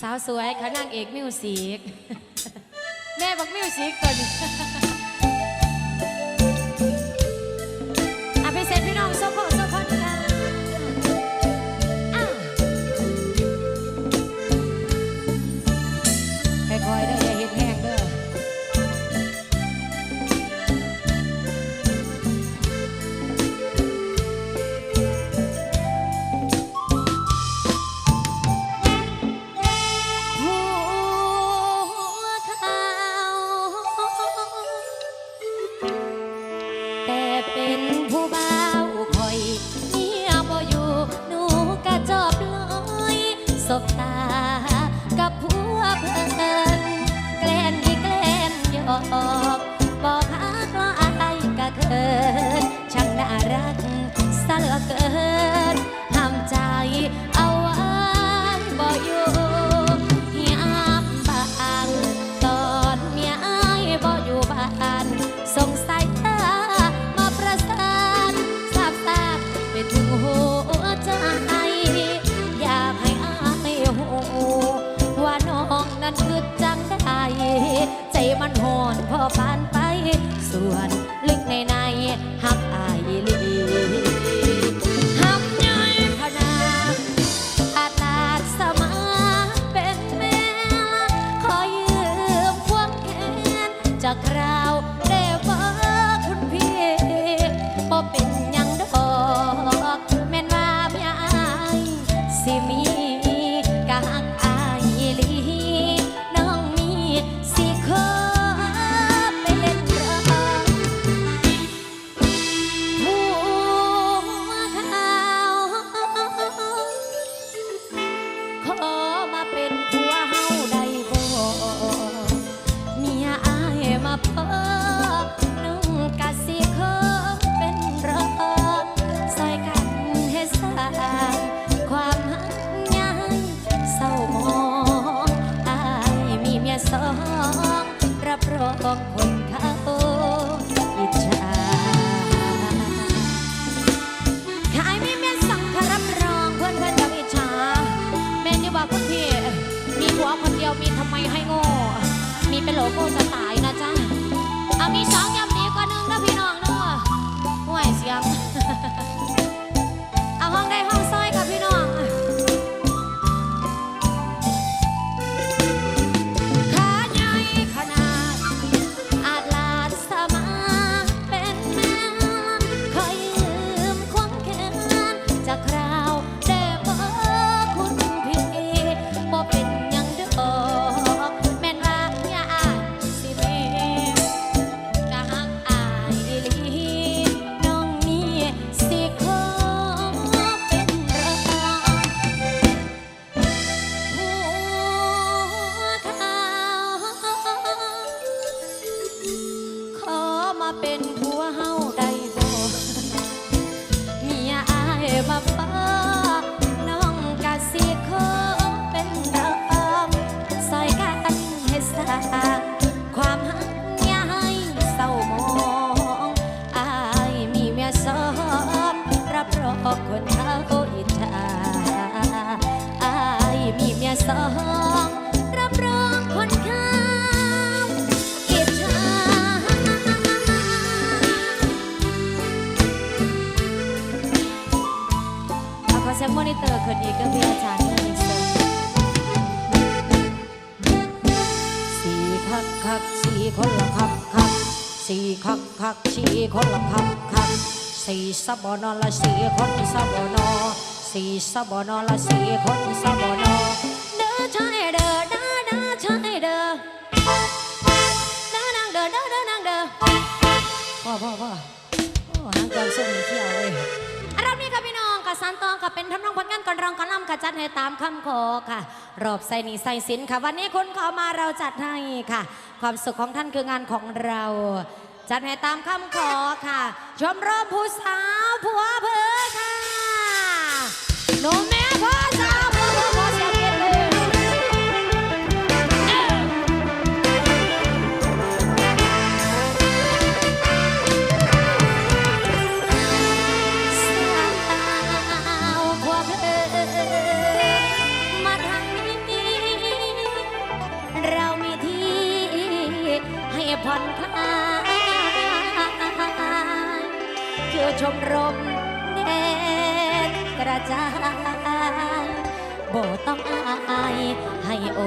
สาวสวยขะนางเอกมิวสิกแม่บอกมิวสิกตัวนี้ นอละสี่คนสะบอนอสี่สะบอนอละสี่คนสะบอนอเด้อชายเด้อเด้อเด้อชายเด้อเด้อนางเด้อเด้อเด้อนางเด้อพ่อพ่อพ่อโอ้หางกันส้มเที่ยวเลยรอบนี้ค่ะพี่น้องค่ะสันตองค่ะเป็นทำนองผลงานก่อนรองก่นล่ำค่ะจัดให้ตามคำขอค่ะ รอบใส่นีใส่สินค่ะ วันนี้คุนขอมาเราจัดให้ค่ะ ความสุขของท่านคืองานของเรา จัดแห้ตามคำขอค่ะ ชมรมผู้สาวผัวเพื่อค่ะโนเม มรมแดนกระจายโบต้องอายให้โอ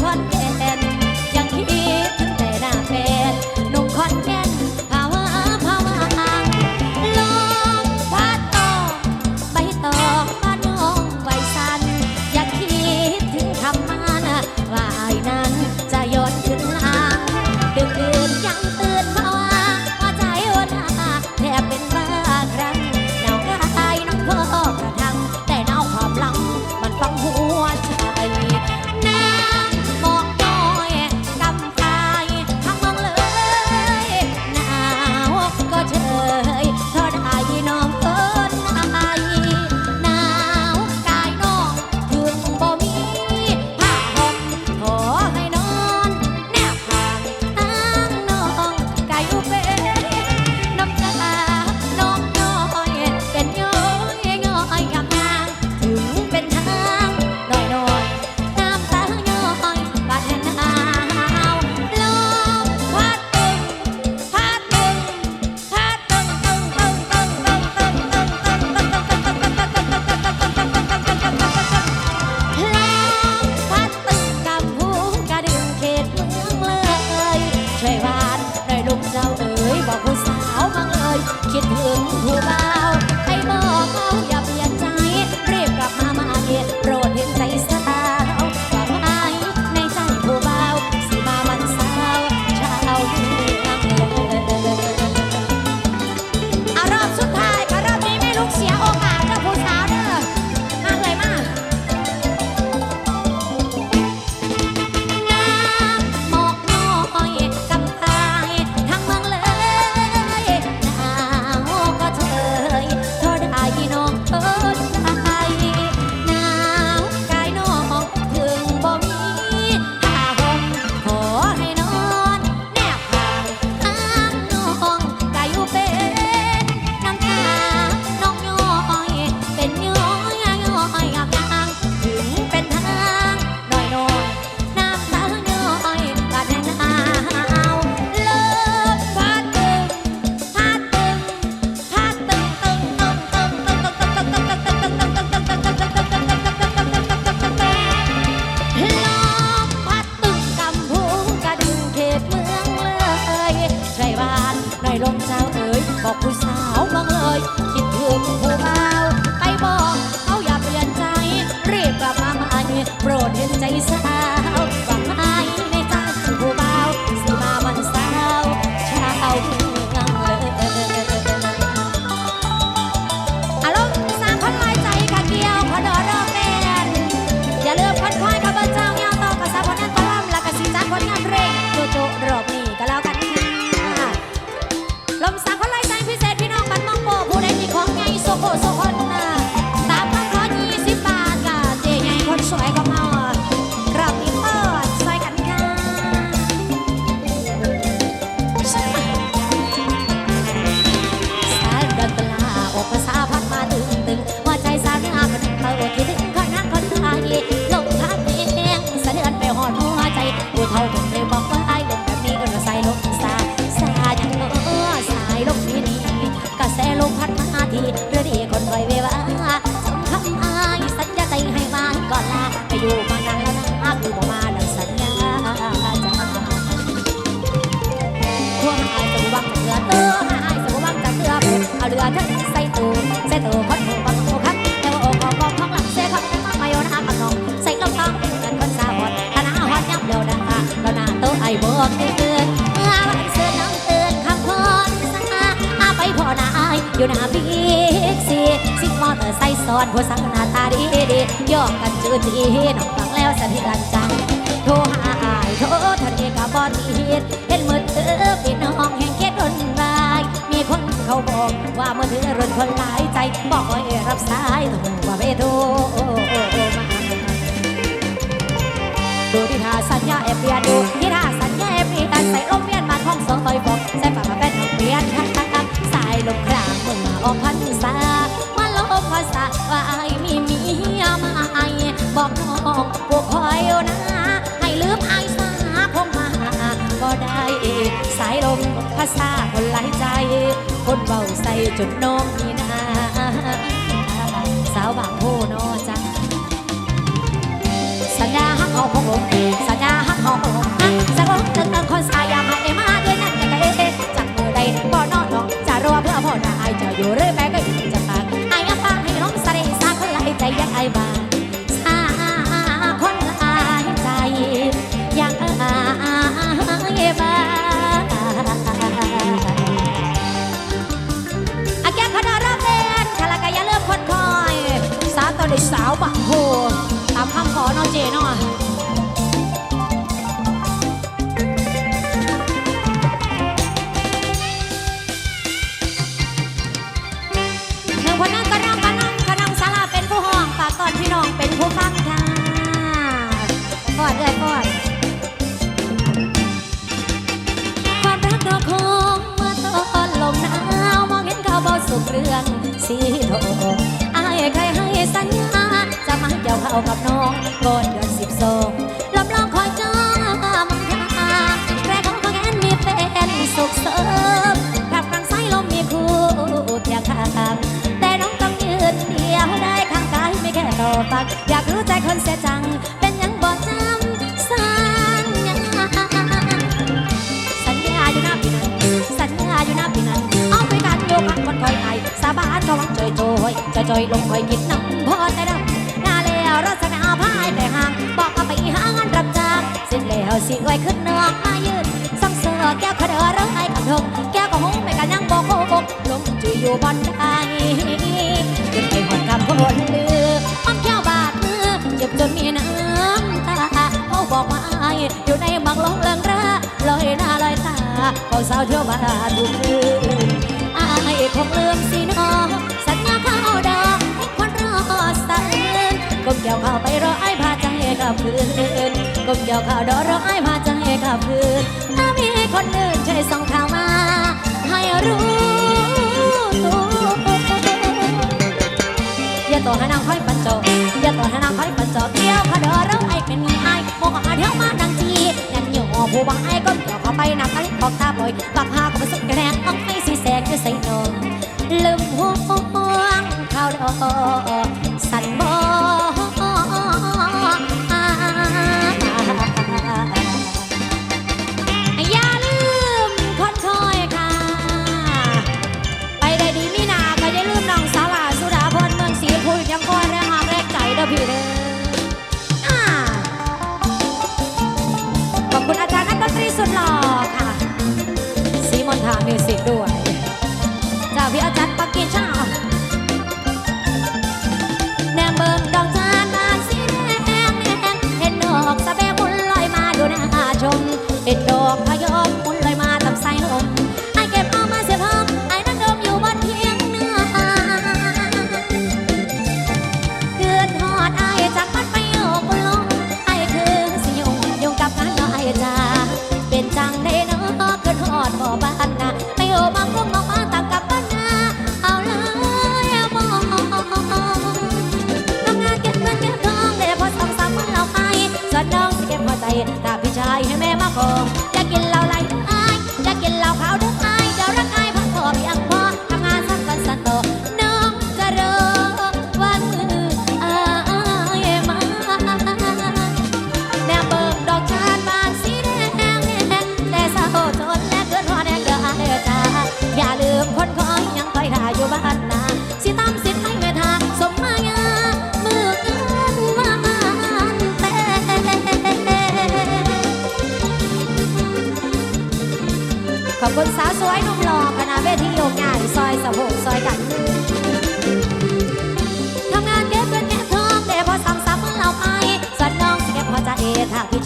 Juan. 好不？ อยู่หน้าบิ๊กซีซิกมอเตอร์ไซค์ซ้อนผู้สาวหน้าตาดีดีย่อกันจืดจีน้องฟังแล้วสะเทือนใจโทรหาอายโทรทันเอกบอดีเฮ็ดเห็นมือถือพี่น้องแห่งเขตดนรายมีคนเขาบอกว่ามือถือรถคนหลายใจบอกให้รับสายโทรว่าไปโทรดูที่ท่าสัญญาแอบเปียดูที่ท่าสัญญาแอบเปลี่ยใส่ลมเปียนมาท้องสองต่อยบอกใส่ฝามา ลมครางเมื่อมาออกพันษามาลบภาษาว่าไอ้มีเมียมาไอ้บอกน้องพวกคอยนะ ให้ลืมไอ้สาคงมาก็ได้สายลมภาษาคนหลายใจ คนเบาใส่จนน้องนี่นาสาวบางโพนอจังสัญญาฮักเขาคงลงสัญญา ห คียงข้างแต่น้องต้องยืนเดียวได้ข้างกายไม่แค่ต่อปากอยากรู้ใจคนเสียจัง เป็นยังบอกจำสัญญาสัญญาอยู่หน้าพี่นั้นสัญญาอยู่หน้าพี่นั้นเอาไปกันโยกักคนคอยไอสาบานก็หวังจอยจอยจอยจอยลงคอยกินน้ำพอแต่ดำนาแล้วรัศนาพายแต่ห่างบอกเอาไปหางานรับจ้างเสร็จแล้วสิไว้ขึ้นนอกมายืนสังเสือแก้วขเดอร้องไห้กับทง อยู่บนไดจนไปหอดคำคนลืออ้อมแก้วบาดมือเจ็บจนมีน้ำตาเขาบอกว่าอายอยู่ในมังลงเลิงระลอยหน้าลอยตาเขาสาวเที่ยวมาทุกคืนอายคงลืมสิน้องสัญญาเขาดอกให้คนรอสันก้มเกี่ยวเข้าไปรอไอ้พาใจกับคืนก้มเกี่ยวเข้าดอกรอไอ้พาใจกับคืนถ้ามีคนอื่นช่วยส่งข่าวมา ให้รู้ ตัวอย่าต่อให้นางค่อยปันจออย่าต่อให้นางค่อยปันจอเกี่ยวพอเดอเราไอ้เป็นมีไอ้มองอาเดียวมาดังจีนั่นอยู่ผู้บังไอ้ก็เดี๋ยวเขาไปนักไอบอกตาบ่อยบักหาก็มาสุดกระแนงต้องให้สีแสงจะใส่นมลืมหัวข้าวดอก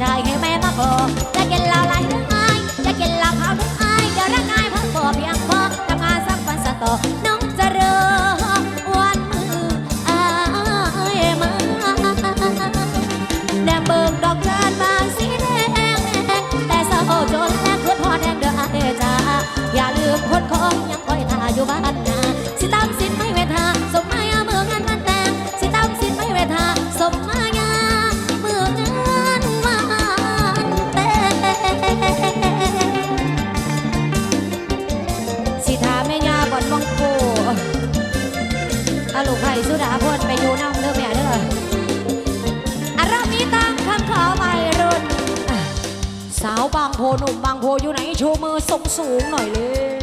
ชายให้แม่มาขอจะกินเหล้าไหลหรือไอจะกินเหล้าขาวหรือไอจะรักายเพิ่มพอเพียงพอทำงานสักวันสักต่อน้องจะเริ่มวันมืออายมาแดงเบิกดอกจานบานสีแดงแต่เศร้าจนแทบเพื่อพ่อแดงเด้อไอจ้าอย่าลืมคนของยังคอยทาอยู่บ้านนาสิตามสินไม่ หนุ่มบางโพอยู่ไหนชูมือสูงสูงหน่อยเลย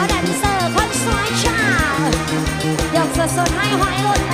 าวแดนเซอร์คนสวยชาหยกสดๆให้หอยหล่น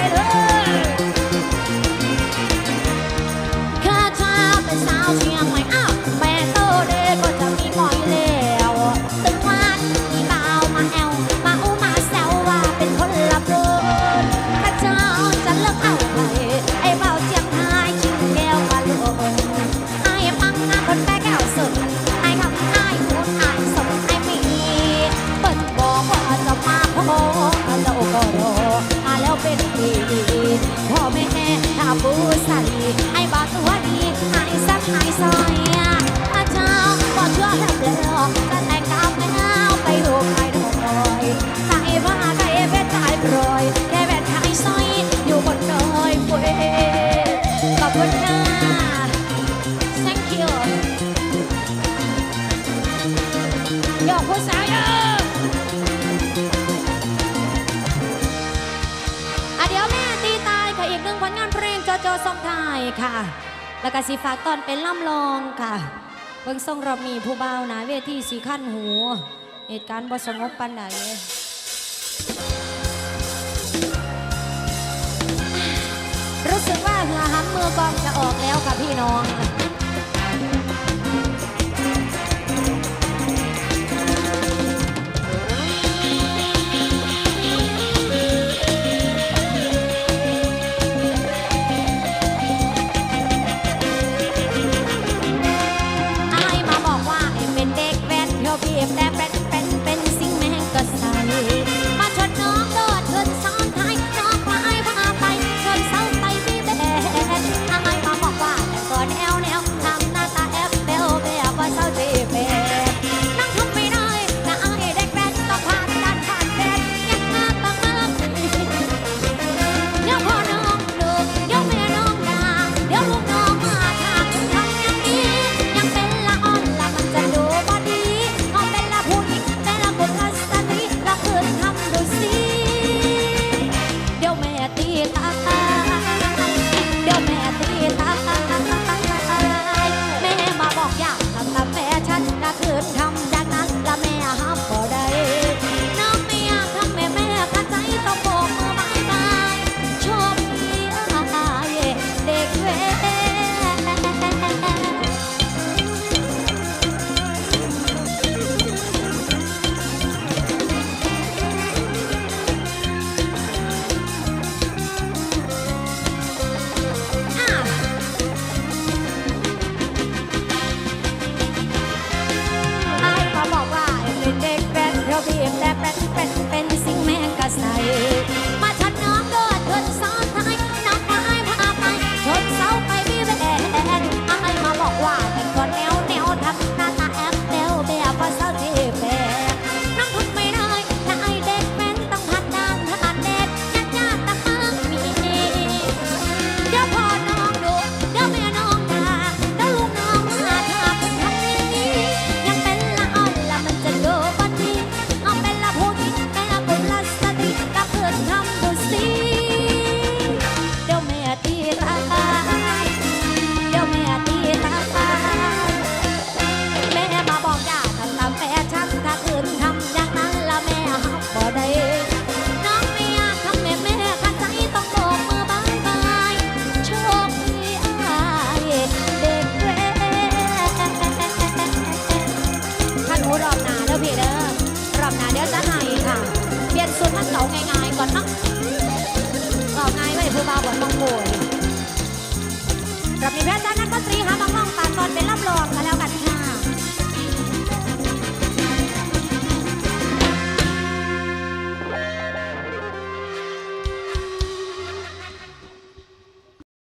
ค่ะ แล้วก็สีฝากตอนเป็นล่ำลองค่ะ เบิ่งทรงเรามีผู้เบานะเวทีสีขั้นหู เหตุการณ์บ่สงบปันไหนรู้สึกว่าเหือหัมมือกองจะออกแล้วค่ะพี่น้อง